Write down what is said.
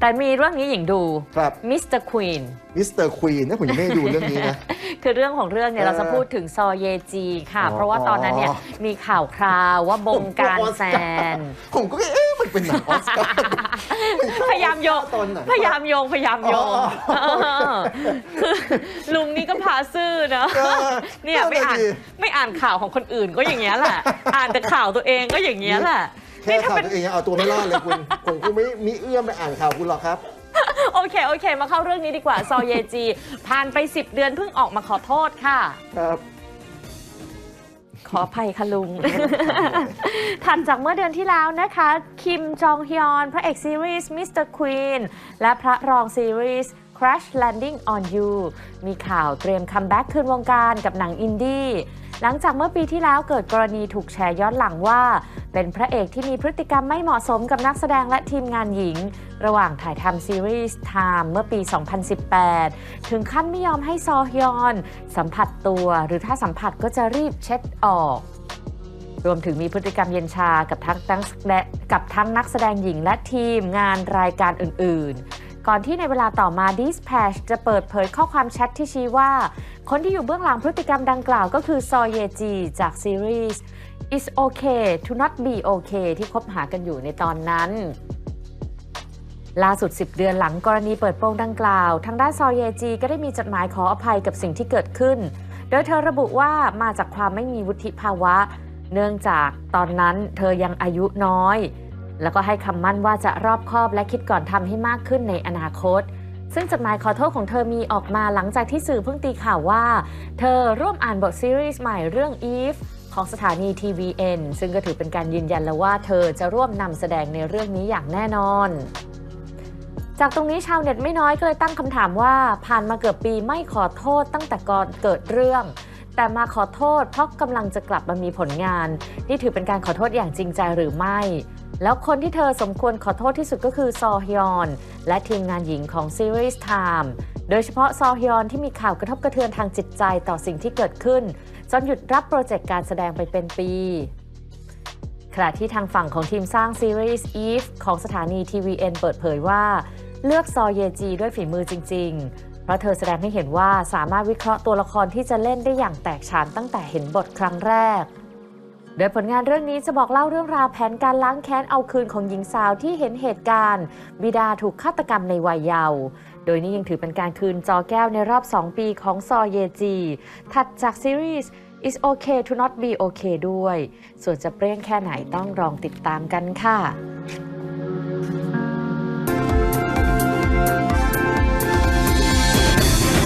แต่มีเรื่องนี้หญิงดูครับมิสเตอร์ควีนมิสเตอร์ควีนนะผมยังไม่ได้ดูเรื่องนี้นะ คือเรื่องของเรื่องเนี่ยเออเราจะพูดถึงซอเยจีค่ะอ๋อเพราะว่าตอนนั้นเนี่ยมีข่าวคราวว่าบงการแซน ผมก็เอ๊ะมันเป็นหนังออสการ์พยายามโยงตอนไหนพยายามโยงพยายามโยงอ๋อเออคือลุงนี่ก็พาซื่อนะเออเนี่ยไม่อ่านนั่นน่ะสิไม่อ่านข่าวของคนอื่นก็อย่างเงี้ยแหละ อ่านแต่ข่าวตัวเองก็อย่างเงี้ยแหละ แค่ข่าวตัวเองยังเอาตัวไม่รอดเลยคุณผมก็ไม่มีเอื้อมไปอ่านข่าวคุณหรอกครับโอเค โอเค มาเข้าเรื่องนี้ดีกว่า ซอเยจี ผ่านไป 10 เดือนเพิ่งออกมาขอโทษค่ะ ครับ ขออภัยค่ะลุง ถัดจากเมื่อเดือนที่แล้วนะคะ คิมจองฮยอน พระเอกซีรีส์ Mr. Queen และพระรองซีรีส์ Crash Landing on You มีข่าวเตรียมคัมแบ็กคืนวงการกับหนังอินดี้ หลังจากเมื่อปีที่แล้วเกิดกรณีถูกแชร์ย้อนหลังว่า เป็นพระเอกที่มีพฤติกรรมไม่เหมาะสมกับนักแสดงและทีมงานหญิง ระหว่างถ่ายทำซีรีส์ Time เมื่อปี 2018 ถึงขั้นไม่ยอมให้ซอฮยอน สัมผัสตัวหรือถ้าสัมผัสก็จะรีบเช็ดออกรวมถึงมีพฤติกรรมเย็นชากับทั้งนักแสดงกับทั้งนักแสดงหญิงและทีมงานรายการอื่น ๆ ก่อนที่ในเวลาต่อมา Dispatch จะเปิดเผยข้อความแชทที่ชี้ว่า คนที่อยู่เบื้องหลังพฤติกรรมดังกล่าวก็คือซอเยจีจากซีรีส์ It's okay to not be okay ที่คบหากันอยู่ในตอนนั้นล่าสุด 10 เดือนหลังกรณีเปิดโปงดังกล่าว ทางด้านซอเยจีก็ได้มีจดหมายขออภัยกับสิ่งที่เกิดขึ้น โดยเธอระบุว่ามาจากความไม่มีวุฒิภาวะ เนื่องจากตอนนั้นเธอยังอายุน้อย แล้วก็ให้คำมั่นว่าจะรอบคอบและคิดก่อนทำให้มากขึ้นในอนาคต ซึ่งจดหมายขอโทษของเธอมีออกมาหลังจากที่สื่อเพิ่งตีข่าวว่า เธอร่วมอ่านบทซีรีส์ใหม่เรื่อง Eve ของสถานี TVN ซึ่งก็ถือเป็นการยืนยันแล้วว่าเธอจะร่วมนำแสดงในเรื่องนี้อย่างแน่นอน จากตรงนี้ชาวเน็ตไม่น้อยก็เลยตั้งคำถามว่าผ่านมาเกือบปีไม่ขอโทษตั้งแต่ก่อนเกิดเรื่อง แต่มาขอโทษเพราะกำลังจะกลับมามีผลงาน นี่ถือเป็นการขอโทษอย่างจริงใจหรือไม่ แล้วคนที่เธอสมควรขอโทษที่สุดก็คือซอฮยอน และทีมงานหญิงของซีรีส์ Time โดยเฉพาะซอฮยอนที่มีข่าวกระทบกระเทือนทางจิตใจต่อสิ่งที่เกิดขึ้น จนหยุดรับโปรเจกต์การแสดงไปเป็นปี ขณะที่ทางฝั่งของทีมสร้างซีรีส์ Eve ของสถานี TVN เปิดเผยว่า เลือกซอเยจีด้วยฝีมือจริง ๆ เพราะเธอแสดงให้เห็นว่าสามารถวิเคราะห์ตัวละครที่จะเล่นได้อย่างแตกฉานตั้งแต่เห็นบทครั้งแรก โดยผลงานเรื่องนี้จะบอกเล่าเรื่องราวแผนการล้างแค้นเอาคืนของหญิงสาวที่เห็นเหตุการณ์ บิดาถูกฆาตกรรมในวัยเยาว์โดยนี่ยังถือเป็นการคืนจอแก้วในรอบ 2 ปีของซอเยจี ถัดจากซีรีส์ It's okay to not be okay ด้วย ส่วนจะเปรี้ยงแค่ไหนต้องลองติดตามกันค่ะ